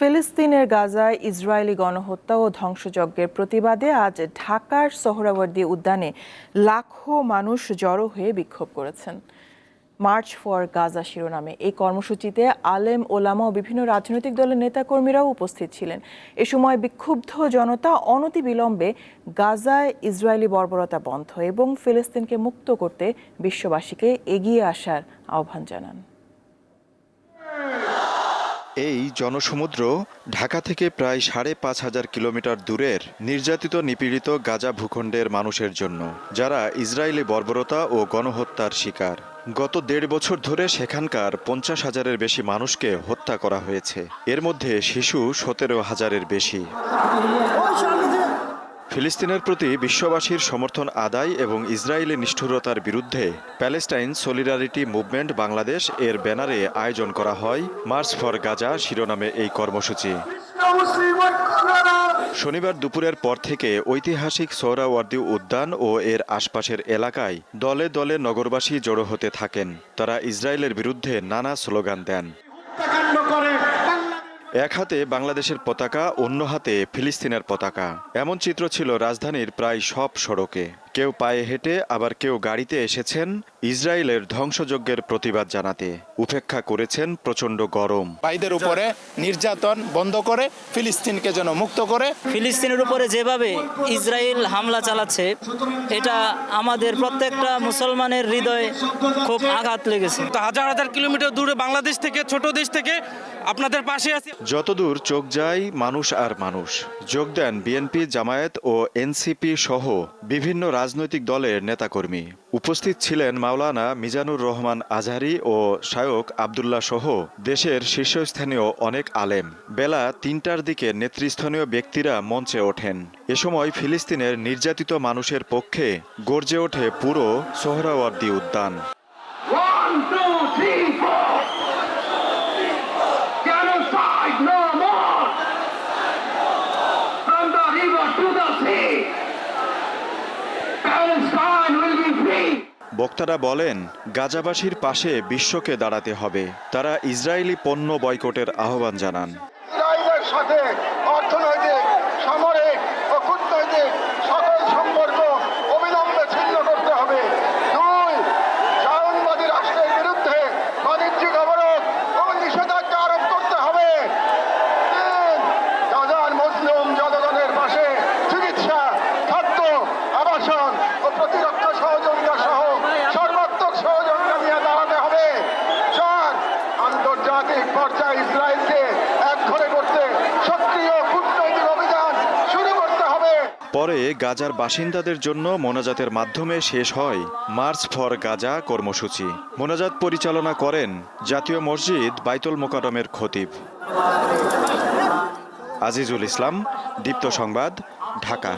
ফিলিস্তিনের গাজায় ইসরায়েলি গণহত্যা ও ধ্বংসযজ্ঞের প্রতিবাদে আজ ঢাকার সোহরাওয়ার্দী উদ্যানে লাখো মানুষ জড়ো হয়ে বিক্ষোভ করেছেন। মার্চ ফর গাজা শিরোনামে এই কর্মসূচিতে আলেম, ওলামা ও বিভিন্ন রাজনৈতিক দলের নেতাকর্মীরাও উপস্থিত ছিলেন। এ সময় বিক্ষুব্ধ জনতা অনতিবিলম্বে গাজায় ইসরায়েলি বর্বরতা বন্ধ এবং ফিলিস্তিনকে মুক্ত করতে বিশ্ববাসীকে এগিয়ে আসার আহ্বান জানান। এই জনসমুদ্র ঢাকা থেকে প্রায় সাড়ে পাঁচ হাজার কিলোমিটার দূরের নির্যাতিত নিপীড়িত গাজা ভূখণ্ডের মানুষের জন্য, যারা ইসরায়েলি বর্বরতা ও গণহত্যার শিকার। গত দেড় বছর ধরে সেখানকার পঞ্চাশ হাজারের বেশি মানুষকে হত্যা করা হয়েছে। এর মধ্যে শিশু সতেরো হাজারের বেশি। ফিলিস্তিনের প্রতি বিশ্ববাসীর সমর্থন আদায় এবং ইসরায়েলের নিষ্ঠুরতার বিরুদ্ধে প্যালেস্টাইন সলিডারিটি মুভমেন্ট বাংলাদেশ এর ব্যানারে আয়োজন করা হয় মার্চ ফর গাজা শিরোনামে এই কর্মসূচি। শনিবার দুপুরের পর থেকে ঐতিহাসিক সোহরাওয়ার্দী উদ্যান ও এর আশপাশের এলাকায় দলে দলে নগরবাসী জড়ো হতে থাকেন। তারা ইসরায়েলের বিরুদ্ধে নানা স্লোগান দেন। এক হাতে বাংলাদেশের পতাকা, অন্য হাতে ফিলিস্তিনের পতাকা। এমন চিত্র ছিল রাজধানীর প্রায় সব সড়কে। কেউ পায়ে হেঁটে আবার কেউ গাড়িতে এসেছেন ইসরায়েলের ধ্বংসযজ্ঞের প্রতিবাদ জানাতে। উপেক্ষা করেছেন প্রচণ্ড গরম। ভাইদের উপরে নির্যাতন বন্ধ করে ফিলিস্তিনকে যেন মুক্ত করে। ফিলিস্তিনের উপরে যেভাবে ইসরায়েল হামলা চালাচ্ছে এটা আমাদের প্রত্যেকটা মুসলমানের হৃদয়ে খুব আঘাত লেগেছে। তো হাজার হাজার কিলোমিটার দূরে বাংলাদেশ থেকে ছোট দেশ থেকে আপনাদের পাশে আছি। যতদূর চোখ যায় মানুষ আর মানুষ। যোগ দেন বিএনপি জামায়াত ও এনসিপি সহ বিভিন্ন রাজনৈতিক দলের নেতাকর্মী উপস্থিত ছিলেন মাওলানা মিজানুর রহমান আজহারি ও শায়ক আবদুল্লাহ সহ দেশের শীর্ষস্থানীয় অনেক আলেম বেলা তিনটার দিকে নেতৃস্থানীয় ব্যক্তিরা মঞ্চে ওঠেন এ সময় ফিলিস্তিনের নির্যাতিত মানুষের পক্ষে গর্জে ওঠে পুরো সোহরাওয়ার্দী উদ্যান. Genocide no more. From the river to the বক্তারা বলেন, গাজাবাসীর পাশে বিশ্বকে দাঁড়াতে হবে। তারা ইসরায়েলি পণ্য বয়কটের আহ্বান জানান। সাথে অর্থনৈতিক, সামরিক ও কূটনৈতিক সকল সম্পর্ক পরে গাজার বাসিন্দাদের জন্য মোনাজাতের মাধ্যমে শেষ হয় মার্চ ফর গাজা কর্মসূচি। মোনাজাত পরিচালনা করেন জাতীয় মসজিদ বাইতুল মোকারমের খতিব। আজিজুল ইসলাম, দীপ্ত সংবাদ, ঢাকা।